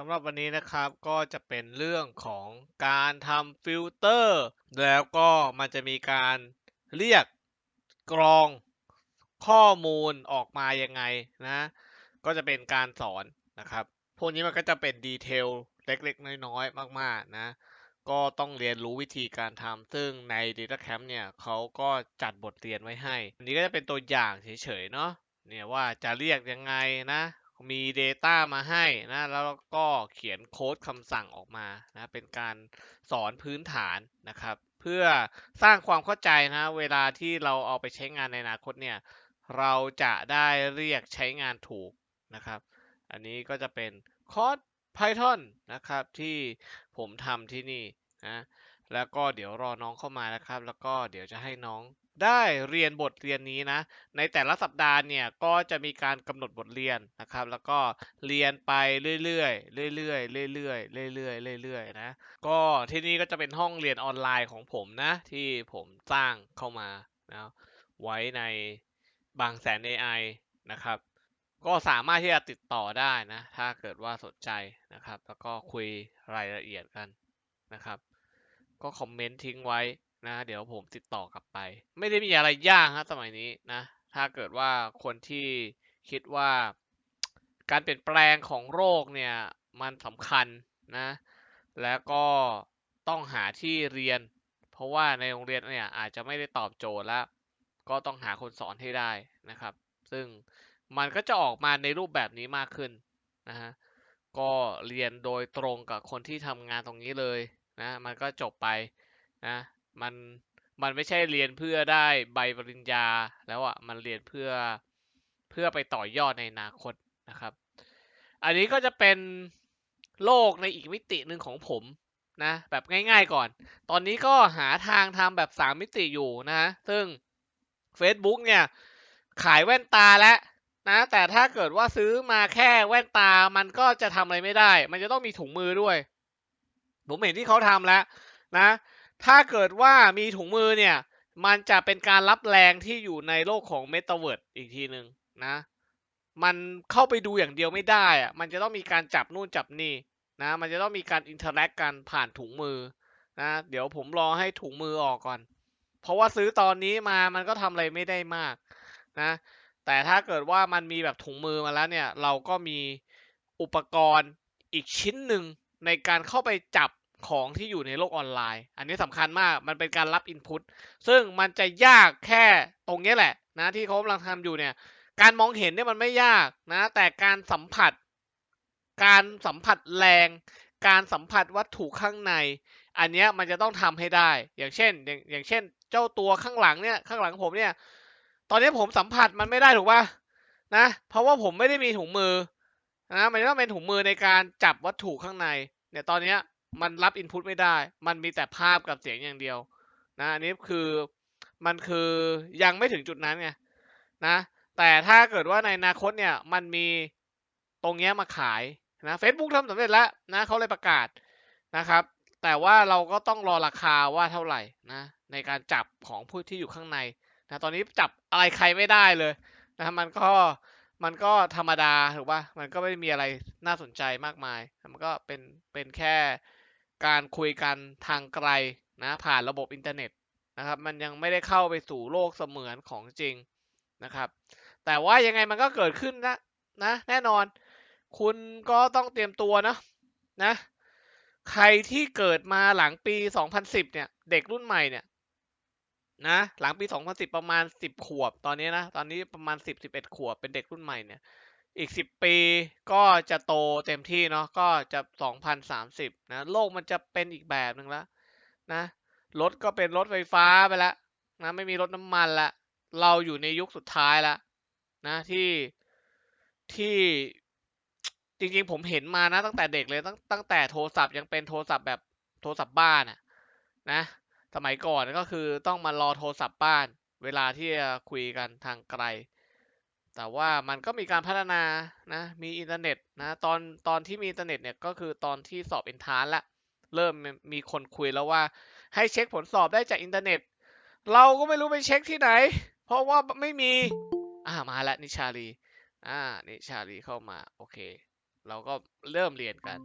สำหรับวันนี้นะครับก็จะเป็นเรื่องของการทำฟิลเตอร์ แล้วก็มันจะมีการเรียกกรองข้อมูลออกมายังไงนะ ก็จะเป็นการสอนนะครับ พวกนี้มันก็จะเป็นดีเทลเล็กๆ น้อยๆ มากๆนะ ก็ต้องเรียนรู้วิธีการทำซึ่งใน Data Camp เนี่ยเขาก็จัดบทเรียนไว้ให้ อันนี้ก็จะเป็นตัวอย่างเฉยๆ เนาะเนี่ยว่าจะเรียกยังไงนะ มี Data มาให้นะแล้วก็เขียนโค้ดคำสั่งออกมานะเป็นการสอนพื้นฐานนะครับ เพื่อสร้างความเข้าใจนะเวลาที่เราเอาไปใช้งานในอนาคตเนี่ยเราจะได้เรียกใช้งานถูกนะครับ อันนี้ก็จะเป็นคอร์ส Python นะครับที่ผมทำที่นี่นะแล้วก็เดี๋ยวรอน้องเข้ามานะครับ แล้วก็เดี๋ยวจะให้น้อง ได้เรียนบทเรียนนี้นะ ในแต่ละสัปดาห์เนี่ยก็จะมีการกำหนดบทเรียนนะครับ แล้วก็เรียนไปเรื่อยๆเรื่อยๆเรื่อยๆเรื่อยๆเรื่อยๆนะก็ที่นี่ก็จะเป็นห้องเรียนออนไลน์ของผมนะ ที่ผมสร้างเข้ามานะไว้ในบางแสน AI นะครับ ก็สามารถที่จะติดต่อได้นะ ถ้าเกิดว่าสนใจนะครับ แล้วก็คุยรายละเอียดกันนะครับ ก็คอมเมนต์ทิ้งไว้ นะ เดี๋ยวผมติดต่อกลับไป ไม่ได้มีอะไรยากฮะสมัยนี้นะ ถ้าเกิดว่าคนที่คิดว่าการเปลี่ยนแปลงของโรคเนี่ยมันสำคัญนะ แล้วก็ต้องหาที่เรียน เพราะว่าในโรงเรียนเนี่ยอาจจะไม่ได้ตอบโจทย์แล้ว ก็ต้องหาคนสอนให้ได้นะครับ ซึ่งมันก็จะออกมาในรูปแบบนี้มากขึ้นนะฮะ ก็เรียนโดยตรงกับคนที่ทำงานตรงนี้เลยนะ มันก็จบไปนะ มันมันไม่ใช่เรียนเพื่อได้ใบปริญญาแล้วอะ่ะมันเรียนเพื่อเพื่อไปต่อยอดในอนาคตนะครับ อันนี้ก็จะเป็นโลกในอีกมิติหนึ่งของผมนะแบบง่ายๆก่อน ตอนนี้ก็หาทางทำแบบสามมิติอยู่นะซึ่ง Facebook เนี่ยขายแว่นตาแล้วนะแต่ถ้าเกิดว่าซื้อมาแค่แว่นตามันก็จะทำอะไรไม่ได้ มันจะต้องมีถุงมือด้วย ผมเห็นที่เขาทำแล้วนะ ถ้าเกิดว่ามีถุงมือเนี่ย มันจะเป็นการรับแรงที่อยู่ในโลกของ m e t a เวิร์ดอีกทีหนึ่งนะ มันเข้าไปดูอย่างเดียวไม่ได้อะมันจะต้องมีการจับนู่นจับนี่นะ มันจะต้องมีการอินเทอร์แอคกันผ่านถุงมือนะ เดี๋ยวผมรอให้ถุงมือออกก่อน เพราะว่าซื้อตอนนี้มามันก็ทำอะไรไม่ได้มากนะ แต่ถ้าเกิดว่ามันมีแบบถุงมือมาแล้วเนี่ย เราก็มีอุปกรณ์อีกชิ้นหนึ่งในการเข้าไปจับ ของที่อยู่ในโลกออนไลน์ อันนี้สำคัญมากมันเป็นการรับอินพุตซึ่งมันจะยากแค่ตรงนี้แหละนะที่เขากำลังทำอยู่เนี่ย การมองเห็นเนี่ยมันไม่ยากนะ แต่การสัมผัส การสัมผัสแรง การสัมผัสวัตถุข้างใน อันนี้มันจะต้องทำให้ได้ อย่างเช่นอย่างอย่างเช่น เจ้าตัวข้างหลังเนี่ยข้างหลังผมเนี่ย ตอนนี้ผมสัมผัสมันไม่ได้ถูกป่ะนะ เพราะว่าผมไม่ได้มีถุงมือนะมันต้องเป็นถุงมือในการจับวัตถุข้างในเนี่ยตอนเนี้ย มันรับอินพุตไม่ได้ มันมีแต่ภาพกับเสียงอย่างเดียว นะอันนี้คือมันคือยังไม่ถึงจุดนั้นไงนะ แต่ถ้าเกิดว่าในอนาคตเนี่ยมันมีตรงเนี้ยมาขายนะ Facebook ทำสำเร็จแล้วนะเขาเลยประกาศนะครับ แต่ว่าเราก็ต้องรอราคาว่าเท่าไหร่นะในการจับของผู้ที่อยู่ข้างในนะตอนนี้จับอะไรใครไม่ได้เลยนะมันก็มันก็ธรรมดาถูกป่ะมันก็ไม่มีอะไรน่าสนใจมากมาย มันก็เป็นเป็นแค่ การคุยกันทางไกลนะผ่านระบบอินเทอร์เน็ตนะครับมันยังไม่ได้เข้าไปสู่โลกเสมือนของจริงนะครับ แต่ว่ายังไงมันก็เกิดขึ้นนะนะแน่นอน คุณก็ต้องเตรียมตัวนะนะ ใครที่เกิดมาหลังปี 2010 เนี่ย เด็กรุ่นใหม่เนี่ยนะหลังปี 2010 ประมาณ 10 ขวบตอนนี้นะ ตอนนี้ประมาณ 10 11 ขวบเป็นเด็กรุ่นใหม่เนี่ย อีก 10 ปีก็จะโตเต็มที่เนาะก็จะ 2030 นะ โลกมันจะเป็นอีกแบบหนึ่งแล้วนะรถก็เป็นรถไฟฟ้าไปแล้วนะไม่มีรถน้ำมันละเราอยู่ในยุคสุดท้ายล้วนะที่ที่จริงๆผมเห็นมานะตั้งแต่เด็กเลยตั้งตั้งแต่โทรศัพท์ยังเป็นโทรศัพท์แบบโทรศัพท์บ้านอะนะสมัยก่อนก็คือต้องมารอโทรศัพท์บ้าน เวลาที่จะคุยกันทางไกล แต่ว่ามันก็มีการพัฒนานะ มีอินเทอร์เน็ตนะ ตอนตอนที่มีอินเทอร์เน็ตเนี่ยก็คือตอนที่สอบอินทานละ เริ่มมีคนคุยแล้วว่า ให้เช็คผลสอบได้จากอินเทอร์เน็ต เราก็ไม่รู้ไปเช็คที่ไหน เพราะว่าไม่มี อ่ามาละนิชาลี อ่านิชาลีเข้ามา โอเค เราก็เริ่มเรียนกัน